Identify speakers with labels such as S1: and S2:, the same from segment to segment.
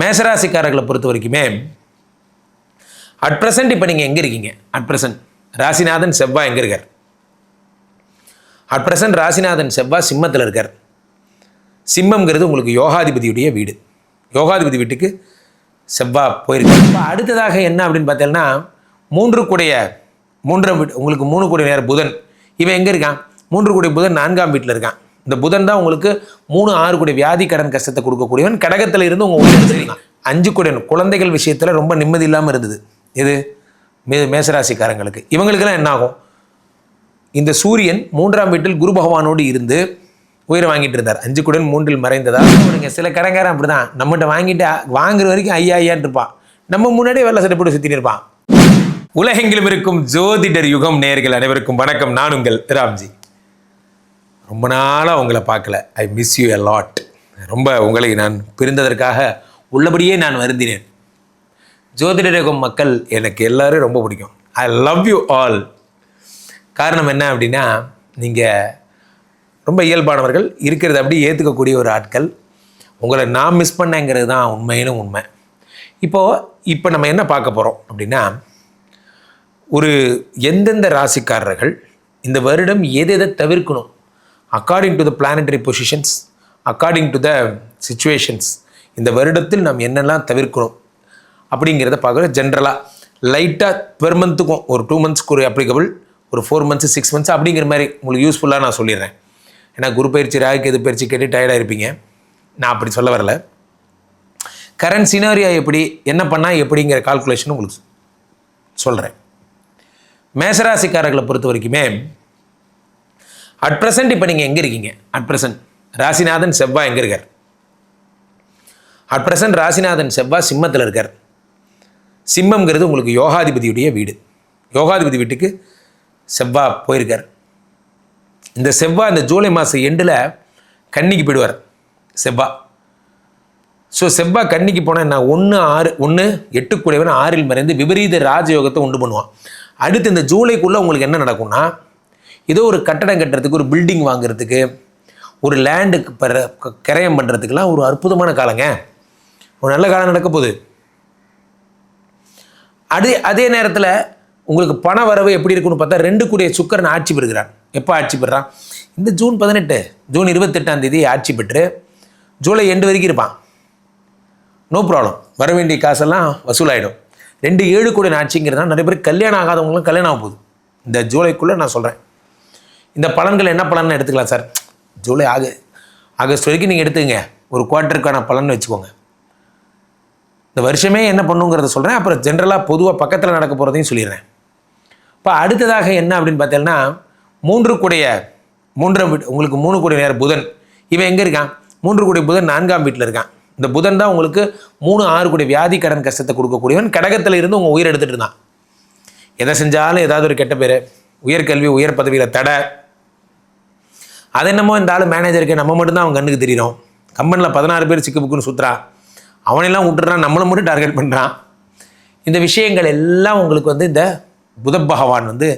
S1: மேசராசிக்காரர்களை பொறுத்த வரைக்குமே at present இப்போ நீங்கள் எங்கே இருக்கீங்க? அட் ப்ரெசன்ட் ராசிநாதன் செவ்வாய் எங்கே இருக்கார்? அட் ப்ரெசன்ட் ராசிநாதன் செவ்வாய் சிம்மத்தில் இருக்கார். சிம்மங்கிறது உங்களுக்கு யோகாதிபதியுடைய வீடு. யோகாதிபதி வீட்டுக்கு செவ்வாய் போயிருக்கு இப்போ அடுத்ததாக என்ன அப்படின்னு பார்த்தீங்கன்னா மூன்று கூடைய மூன்றாம் வீட்டு உங்களுக்கு மூணு கூடிய நேரம் புதன். இவன் எங்கே இருக்கான்? மூன்று கூடிய புதன் நான்காம் வீட்டில் இருக்கான். இந்த புதன் தான் உங்களுக்கு மூணு ஆறு கோடி வியாதி கடன் கஷ்டத்தை கொடுக்கக்கூடியவன். கடகத்தில் இருந்து உங்கள் உயிர் அஞ்சு கூடிய குழந்தைகள் விஷயத்தில் ரொம்ப நிம்மதி இல்லாமல் இருந்தது. இது மே மேசராசிக்காரங்களுக்கு. இவங்களுக்கெல்லாம் என்ன ஆகும் இந்த சூரியன் மூன்றாம் வீட்டில் குரு பகவானோடு இருந்து உயிரை வாங்கிட்டு இருந்தார். அஞ்சு குடன் மூன்றில் மறைந்ததா? அவனுங்க சில கடங்காரன் அப்படிதான். நம்மகிட்ட வாங்கிட்டு வாங்குற வரைக்கும் ஐயா ஐயான் இருப்பான். நம்ம முன்னாடியே வெள்ளை சட்டை போட்டு சுற்றிட்டு இருப்பான். உலகெங்கிலும் இருக்கும் ஜோதிடர் யுகம் நேர்கள் அனைவருக்கும் வணக்கம். நான் உங்கள் ராம்ஜி. ரொம்ப நாளாக உங்களை பார்க்கல. I miss you a lot ரொம்ப உங்களை நான் பிரிந்ததற்காக உள்ளபடியே நான் வருந்தினேன். ஜோதிடரகம் மக்கள் எனக்கு எல்லோரும் ரொம்ப பிடிக்கும். ஐ லவ் யூ ஆல் காரணம் என்ன அப்படின்னா நீங்கள் ரொம்ப இயல்பானவர்கள் இருக்கிறத அப்படியே ஏற்றுக்கக்கூடிய ஒரு ஆட்கள். உங்களை நான் மிஸ் பண்ணேங்கிறது தான் உண்மையிலும் உண்மை. இப்போது இப்போ நம்ம என்ன பார்க்க போகிறோம் அப்படின்னா ஒரு எந்தெந்த ராசிக்காரர்கள் இந்த வருடம் எதை எதை தவிர்க்கணும்? According to the planetary positions according to the situations இந்த வருடத்தில் நாம் என்னெல்லாம் தவிர்க்கணும் அப்படிங்கிறத பார்க்குறோம். ஜென்ரலாக லைட்டாக பெர் மந்த்துக்கும் ஒரு டூ மந்த்ஸ்க்கு ஒரு அப்ளிகபிள் ஒரு ஃபோர் மந்த்ஸ் சிக்ஸ் மந்த்ஸ் அப்படிங்கிற மாதிரி உங்களுக்கு யூஸ்ஃபுல்லாக நான் சொல்லிடுறேன். ஏன்னா குரு பயிற்சி ராகுக்கு எது பயிற்சி கேட்டு டயர்டாக இருப்பீங்க நான் அப்படி சொல்ல வரல. கரண்ட் சினாரியா எப்படி என்ன பண்ணால் எப்படிங்கிற கால்குலேஷன் உங்களுக்கு சொல்கிறேன் மேசராசிக்காரர்களை பொறுத்த வரைக்குமே அட் ப்ரெசன்ட் இப்போ நீங்கள் எங்கே இருக்கீங்க? அட் ப்ரெசன்ட் ராசிநாதன் செவ்வாய் எங்கே இருக்கார்? அட் ப்ரெசன்ட் ராசிநாதன் செவ்வாய் சிம்மத்தில் இருக்கார். சிம்மங்கிறது உங்களுக்கு யோகாதிபதியுடைய வீடு. யோகாதிபதி வீட்டுக்கு செவ்வாய் போயிருக்கார். இந்த செவ்வாய் இந்த ஜூலை மாதம் எண்டில் கன்னிக்கு போயிடுவார். செவ்வாய் ஸோ செவ்வாய் கன்னிக்கு போனால் நான் ஒன்று ஆறு ஒன்று எட்டுக்குடையவன் ஆறில் மறைந்து விபரீத ராஜயோகத்தை உண்டு பண்ணுவான். அடுத்து இந்த ஜூலைக்குள்ளே உங்களுக்கு என்ன நடக்கும்னா ஏதோ ஒரு கட்டடம் கட்டுறதுக்கு ஒரு பில்டிங் வாங்குறதுக்கு ஒரு லேண்டுக்கு பெற கிரயம் பண்ணுறதுக்கெலாம் ஒரு அற்புதமான காலங்க. ஒரு நல்ல காலம் நடக்க போகுது. அதே அதே நேரத்தில் உங்களுக்கு பண வரவு எப்படி இருக்குன்னு பார்த்தா ரெண்டு கூடிய சுக்கரன் ஆட்சி பெறுகிறான் எப்போ ஆட்சி பெறுறான்? இந்த ஜூன் பதினெட்டு ஜூன் இருபத்தெட்டாம் தேதி ஆட்சி பெற்று ஜூலை எண்டு வரைக்கும் இருப்பான். நோ ப்ராப்ளம் வர வேண்டிய காசெல்லாம் வசூலாயிடும். ரெண்டு ஏழு கோடி ஆட்சிங்கிறதுனா நிறைய பேர் கல்யாணம் ஆகாதவங்களும் கல்யாணம் ஆக போகுது. இந்த ஜூலைக்குள்ளே நான் சொல்கிறேன் இந்த பலன்கள் என்ன பலன்னு எடுத்துக்கலாம் சார். ஜூலை ஆகு ஆகஸ்ட் வரைக்கும் நீங்கள் எடுத்துங்க ஒரு குவார்ட்டருக்கான பலன் வச்சுக்கோங்க. இந்த வருஷமே என்ன பண்ணுங்கிறத சொல்கிறேன் அப்புறம் ஜென்ரலாக பொதுவாக பக்கத்தில் நடக்க போகிறதையும் சொல்லிடுறேன். இப்போ அடுத்ததாக என்ன அப்படின்னு பார்த்தீங்கன்னா மூன்று கூடைய மூன்றாம் வீட்டு உங்களுக்கு மூணு கூடிய நேரம் புதன். இவன் எங்கே இருக்கான்? மூன்று கூடிய புதன் நான்காம் வீட்டில் இருக்கான். இந்த புதன் தான் உங்களுக்கு மூணு ஆறு கூடிய வியாதி கடன் கஷ்டத்தை கொடுக்கக்கூடியவன். கடகத்தில் இருந்து உங்கள் உயிர் எடுத்துகிட்டு இருந்தான். எதை செஞ்சாலும் ஏதாவது ஒரு கெட்ட பேர். உயர்கல்வி உயர் பதவியில் தடை. அது என்னமோ இந்த ஆள் மேனேஜருக்கு நம்ம மட்டும்தான் அவன் கண்ணுக்கு தெரியணும் கம்பெனியில் பதினாறு பேர் சிக்கு புக்குன்னு சுற்றுறான் அவனெல்லாம் விட்டுறான் நம்மளை மட்டும் டார்கெட் பண்ணுறான் இந்த விஷயங்கள் எல்லாம் உங்களுக்கு வந்து இந்த புத பகவான் வந்து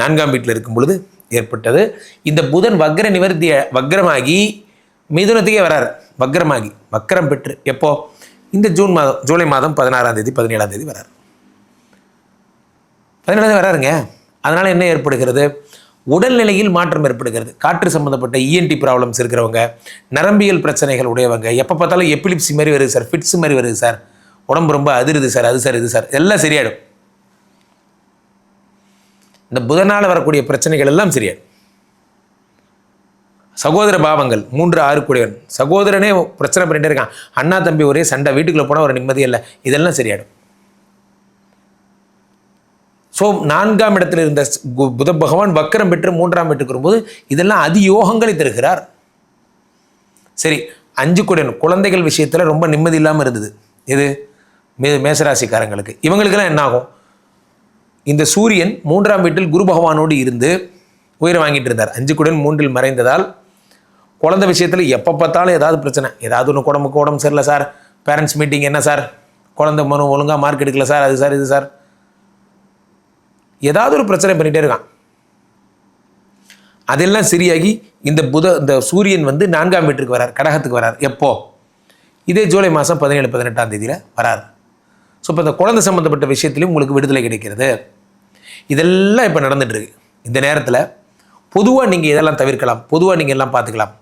S1: நான்காம் வீட்டில் இருக்கும் பொழுது ஏற்பட்டது. இந்த புதன் வக்ர நிவர்த்திய வக்ரமாகி மிதுனத்துக்கே வராரு. வக்ரமாகி வக்ரம் பெற்று எப்போ? இந்த ஜூன் மாதம் ஜூலை மாதம் பதினாறாம் தேதி பதினேழாம் தேதி வராரு. பதினேழாம் தேதி வராருங்க. அதனால் என்ன ஏற்படுகிறது? உடல்நிலையில் மாற்றம் ஏற்படுகிறது. காற்று சம்மந்தப்பட்ட இஎன்டி ப்ராப்ளம்ஸ் இருக்கிறவங்க நரம்பியல் பிரச்சனைகள் உடையவங்க எப்போ பார்த்தாலும் எப்பிலிப்சி மாதிரி வருது சார் ஃபிட்ஸ் மாதிரி வருது சார் உடம்பு ரொம்ப அதிருது சார் அது சார் இது சார் எல்லாம் சரியாயிடும். இந்த புதனால் வரக்கூடிய பிரச்சனைகள் எல்லாம் சரியாயிடும். சகோதர பாவங்கள் மூன்று ஆறு கூடியவன். சகோதரனே பிரச்சனை பண்ணிகிட்டே இருக்கான். அண்ணா தம்பி ஒரே சண்டை வீட்டுக்குள்ளே போனால் ஒரு நிம்மதி இல்லை. இதெல்லாம் சரியாயிடும். ஸோ நான்காம் இடத்தில் இருந்த கு- புத பகவான் வக்கரம் பெற்று மூன்றாம் வீட்டுக்கு வரும்போது இதெல்லாம் அதி யோகங்களை தருகிறார். சரி அஞ்சு குடன் குழந்தைகள் விஷயத்தில் ரொம்ப நிம்மதி இல்லாமல் இருந்தது. இது மே மேசராசிக்காரங்களுக்கு. இவங்களுக்கெல்லாம் என்ன ஆகும் இந்த சூரியன் மூன்றாம் வீட்டில் குரு பகவானோடு இருந்து உயிரை வாங்கிட்டு இருந்தார். அஞ்சு குடன் மூன்றில் மறைந்ததால் குழந்தை விஷயத்தில் எப்போ பார்த்தாலும் ஏதாவது பிரச்சனை. ஏதாவது ஒன்று உடம்புக்கு உடம்பு சரியில்லை சார். பேரண்ட்ஸ் மீட்டிங் என்ன சார்? குழந்தை மனு ஒழுங்காக மார்க் எடுக்கல சார். அது சார் இது சார். ஏதாவது ஒரு பிரச்சனை பண்ணிகிட்டே இருக்கான். அதெல்லாம் சரியாகி இந்த புத இந்த சூரியன் வந்து நான்காம் வீட்டுக்கு வரார் கடகத்துக்கு வரார். எப்போ? இதே ஜூலை மாதம் பதினேழு பதினெட்டாம் தேதியில் வரார். ஸோ இப்போ இந்த குழந்தை சம்மந்தப்பட்ட விஷயத்துலையும் உங்களுக்கு விடுதலை கிடைக்கிறது. இதெல்லாம் இப்போ நடந்துகிட்ருக்கு இந்த நேரத்தில் பொதுவாக நீங்கள் இதெல்லாம் தவிர்க்கலாம். பொதுவாக நீங்கள் எல்லாம் பார்த்துக்கலாம்.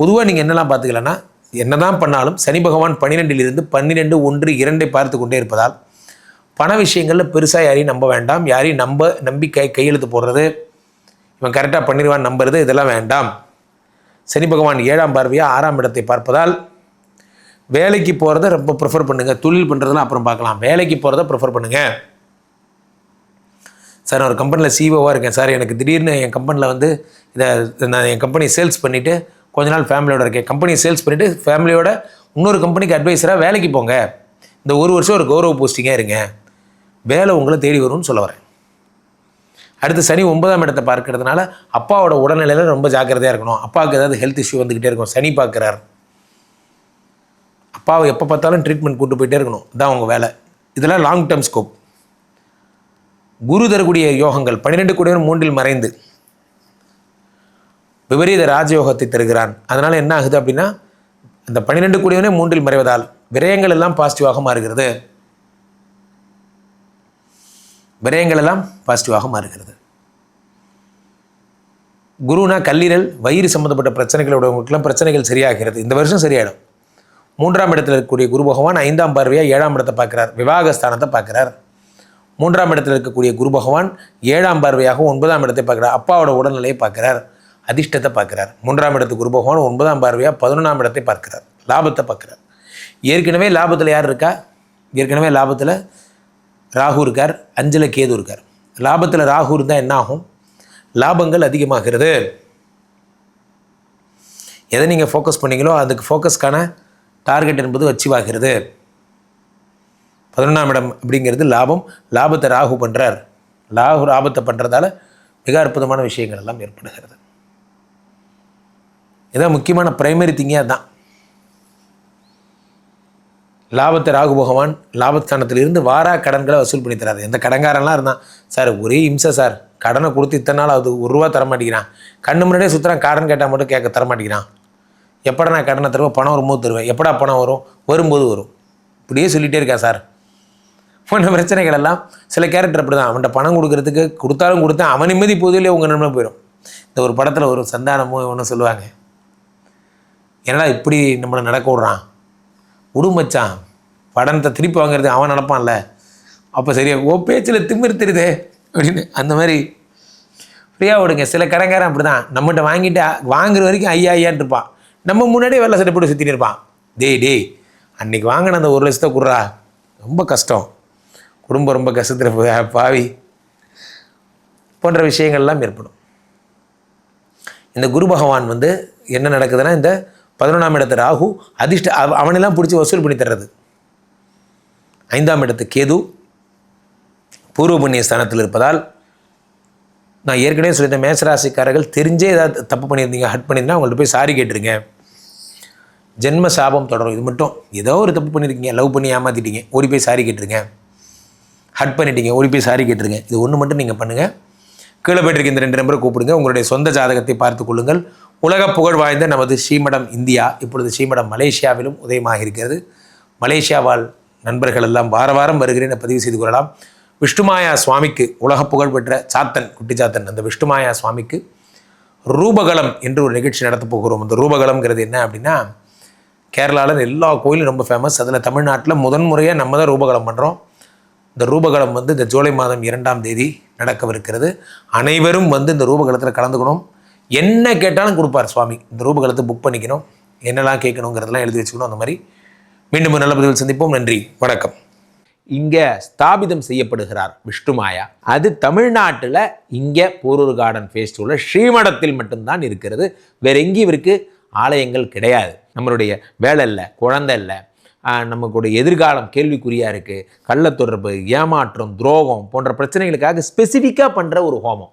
S1: பொதுவாக நீங்கள் என்னெல்லாம் பார்த்துக்கலாம்னா என்னதான் பண்ணாலும் சனி பகவான் பன்னிரெண்டிலிருந்து பன்னிரெண்டு ஒன்று இரண்டை பார்த்து கொண்டே இருப்பதால் பண விஷயங்களில் பெருசாக யாரையும் நம்ப வேண்டாம். யாரையும் நம்ப நம்பி கை கையெழுத்து போடுறது இவன் கரெக்டாக பண்ணிடுவான் நம்புறது இதெல்லாம் வேண்டாம். சனி பகவான் ஏழாம் பார்வையாக ஆறாம் இடத்தை பார்ப்பதால் வேலைக்கு போகிறத ரொம்ப ப்ரிஃபர் பண்ணுங்கள் தொழில் பண்ணுறதெல்லாம் அப்புறம் பார்க்கலாம். வேலைக்கு போகிறத ப்ரிஃபர் பண்ணுங்கள் சார் நான் ஒரு கம்பெனியில் சிஓவாக இருக்கேன். சார் எனக்கு திடீர்னு என் கம்பெனியில் வந்து இதை நான் என் கம்பெனி சேல்ஸ் பண்ணிவிட்டு கொஞ்ச நாள் ஃபேமிலியோட இருக்கேன். கம்பெனி சேல்ஸ் பண்ணிவிட்டு ஃபேமிலியோட இன்னொரு கம்பெனிக்கு அட்வைஸராக வேலைக்கு போங்க. இந்த ஒரு வருஷம் ஒரு கௌரவ போஸ்டிங்காக இருங்க. வேலை உங்களை தேடி வரும்னு சொல்ல வரேன். அடுத்து சனி ஒன்பதாம் இடத்தை பார்க்கறதுனால அப்பாவோட உடல்நிலையில் ரொம்ப ஜாக்கிரதையாக இருக்கணும். அப்பாவுக்கு ஏதாவது ஹெல்த் இஷ்யூ வந்துக்கிட்டே இருக்கும். சனி பார்க்குறார். அப்பாவை எப்போ பார்த்தாலும் ட்ரீட்மெண்ட் கூட்டு போயிட்டே இருக்கணும். இதான் உங்கள் வேலை. இதெல்லாம் லாங் டேர்ம் ஸ்கோப் குரு தரக்கூடிய யோகங்கள் பன்னிரெண்டு கூடியவன் மூன்றில் மறைந்து. விபரீத ராஜயோகத்தை தருகிறான். அதனால் என்ன ஆகுது அப்படின்னா அந்த பன்னிரெண்டு கூடியவனே மூன்றில் மறைவதால் விரயங்கள் எல்லாம் பாசிட்டிவாக மாறுகிறது. விரயங்கள் எல்லாம் பாசிட்டிவாக மாறுகிறது. குருனா கல்லீரல் வயிறு சம்மந்தப்பட்ட பிரச்சனைகளோடவங்களுக்கெல்லாம் பிரச்சனைகள் சரியாகிறது. இந்த வருஷம் சரியாயிடும். மூன்றாம் இடத்துல இருக்கக்கூடிய குரு பகவான் ஐந்தாம் பார்வையாக ஏழாம் இடத்தை பார்க்குறார். விவாகஸ்தானத்தை பார்க்குறார். மூன்றாம் இடத்துல இருக்கக்கூடிய குரு பகவான் ஏழாம் பார்வையாக ஒன்பதாம் இடத்தை பார்க்குறார். அப்பாவோட உடல்நிலையை பார்க்குறார். அதிர்ஷ்டத்தை பார்க்குறார். மூன்றாம் இடத்து குரு பகவான் ஒன்பதாம் பார்வையாக பதினொன்றாம் இடத்தை பார்க்கிறார். லாபத்தை பார்க்குறார். ஏற்கனவே லாபத்தில் யார் இருக்கா? ஏற்கனவே லாபத்தில் ராகு இருக்கார் அஞ்சில் கேது இருக்கார். லாபத்தில் ராகு இருந்தால் என்ன ஆகும்? லாபங்கள் அதிகமாகிறது. எதை நீங்கள் ஃபோக்கஸ் பண்ணீங்களோ அதுக்கு ஃபோக்கஸ்க்கான டார்கெட் என்பது அச்சீவாகிறது பதினொன்றாம் இடம் அப்படிங்கிறது லாபம். லாபத்தை ராகு பண்ணுறார் ராகு லாபத்தை பண்ணுறதால மிக அற்புதமான விஷயங்கள் எல்லாம் ஏற்படுகிறது. இதான் முக்கியமான ப்ரைமரி திங்கே அதுதான் லாபத்தை ராகு பகவான் லாபஸ்தானத்தில் இருந்து வாரா கடன்களை வசூல் பண்ணி தராது எந்த கடன்காரன்லாம் இருந்தான்? சார் ஒரே இம்சை சார். கடனை கொடுத்து இத்தனை நாள் அது ஒரு ரூபா தர மாட்டேங்கிறான் கண்ணு முன்னாடியே சுற்றுறான் கடன் கேட்டால் மட்டும் கேட்க தர மாட்டேங்கிறான் எப்படா நான் கடனை தருவேன்? பணம் வரும்போது தருவேன். எப்படா பணம் வரும்? வரும்போது வரும். இப்படியே சொல்லிகிட்டே இருக்கேன் சார். போன பிரச்சனைகள் எல்லாம் சில கேரக்டர் அப்படி தான் அவன்கிட்ட பணம் கொடுக்கறதுக்கு கொடுத்தாலும் கொடுத்தா அவன் நிம்மதி போதிலே உங்கள் நன்மை போயிடும். இந்த ஒரு படத்தில் ஒரு சந்தானமும் ஒன்று சொல்லுவாங்க. என்னடா இப்படி நம்மளை நடக்க விட்றான்? உடுமச்சான் படத்தை திருப்பி வாங்குறது அவன் நடப்பான்ல அப்போ சரியா ஓ பேச்சில் திமிர் தெரியுதே அப்படின்னு அந்த மாதிரி ஃப்ரீயாக விடுங்க. சில கடைக்காரன் அப்படி தான் நம்மகிட்ட வாங்கிட்டு வாங்குற வரைக்கும் ஐயா ஐயான்னு இருப்பான். நம்ம முன்னாடியே வெள்ளை சட்டை போட்டு சுற்றின்னு இருப்பான். டேய் டேய் அன்னைக்கு வாங்கின அந்த ஒரு லட்சத்தை குடுறா. ரொம்ப கஷ்டம். குடும்பம் ரொம்ப கஷ்டத்தில் பாவி. போன்ற விஷயங்கள்லாம் ஏற்படும். இந்த குரு பகவான் வந்து என்ன நடக்குதுன்னா இந்த பதினொன்றாம் இடத்து ராகு அதிர்ஷ்ட அவ- அவனெல்லாம் பிடிச்சி வசூல் பண்ணி தர்றது. ஐந்தாம் இடத்து கேது பூர்வ புண்ணிய ஸ்தானத்தில் இருப்பதால் நான் ஏற்கனவே சொல்லியிருந்தேன் மேசராசிக்காரர்கள் தெரிஞ்சே ஏதாவது தப்பு பண்ணியிருந்தீங்க ஹட் பண்ணியிருந்தா அவங்கள்ட்ட போய் சாரி கேட்டுருங்க. ஜென்ம சாபம் தொடரும். இது மட்டும் ஏதோ ஒரு தப்பு பண்ணியிருக்கீங்க லவ் பண்ணி ஏமாற்றிட்டீங்க ஓடி போய் சாரி கேட்டுருங்க. ஹட் பண்ணிட்டீங்க ஓடி போய் சாரி கேட்டுருங்க. இது ஒன்று மட்டும் நீங்கள் பண்ணுங்கள் கீழே போயிட்டு இந்த ரெண்டு நம்பரை கூப்பிடுங்க. உங்களுடைய சொந்த ஜாதகத்தை பார்த்து கொள்ளுங்கள். உலக புகழ் வாய்ந்த நமது ஸ்ரீமடம் இந்தியா இப்பொழுது ஸ்ரீமடம் மலேசியாவிலும் உதயமாக இருக்கிறது மலேசியா வாழ் நண்பர்கள் எல்லாம் வார வாரம் வருகிறேன் என பதிவு செய்து கொள்ளலாம். விஷ்ணுமாயா சுவாமிக்கு உலக புகழ் பெற்ற சாத்தன் குட்டி சாத்தன் அந்த விஷ்ணுமாயா சுவாமிக்கு ரூபகலம் என்று ஒரு நிகழ்ச்சி நடத்த போகிறோம். அந்த ரூபகலம்ங்கிறது என்ன அப்படின்னா கேரளாவில் எல்லா கோயிலும் ரொம்ப ஃபேமஸ் அதில் தமிழ்நாட்டில் முதன் முறையாக நம்ம தான் ரூபகலம் பண்ணுறோம் இந்த ரூபகலம் வந்து இந்த ஜூலை மாதம் இரண்டாம் தேதி நடக்கவிருக்கிறது. அனைவரும் வந்து இந்த ரூபகலத்தில் கலந்துக்கணும். என்ன கேட்டாலும் கொடுப்பார் சுவாமி. இந்த ரூபகலத்தை புக் பண்ணிக்கணும். என்னெல்லாம் கேட்கணுங்கிறதெல்லாம் எழுதி வச்சுக்கணும். அந்த மாதிரி மீண்டும் ஒரு நல்ல பதிவில் சந்திப்போம். நன்றி. வணக்கம். இங்கே ஸ்தாபிதம் செய்யப்படுகிறார் விஷ்ணுமாயா அது தமிழ்நாட்டில் இங்கே போரூர் கார்டன் ஃபேஸ்டிவலில் ஸ்ரீமடத்தில் மட்டும்தான் இருக்கிறது. வேற எங்கேயும் இவருக்கு ஆலயங்கள் கிடையாது. நம்மளுடைய வேலை இல்லை குழந்தை இல்லை. நமக்குடைய எதிர்காலம் கேள்விக்குறியாக இருக்குது கள்ளத்தொடர்பு ஏமாற்றம் துரோகம் போன்ற பிரச்சனைகளுக்காக ஸ்பெசிஃபிக்காக பண்ணுற ஒரு ஹோமம்.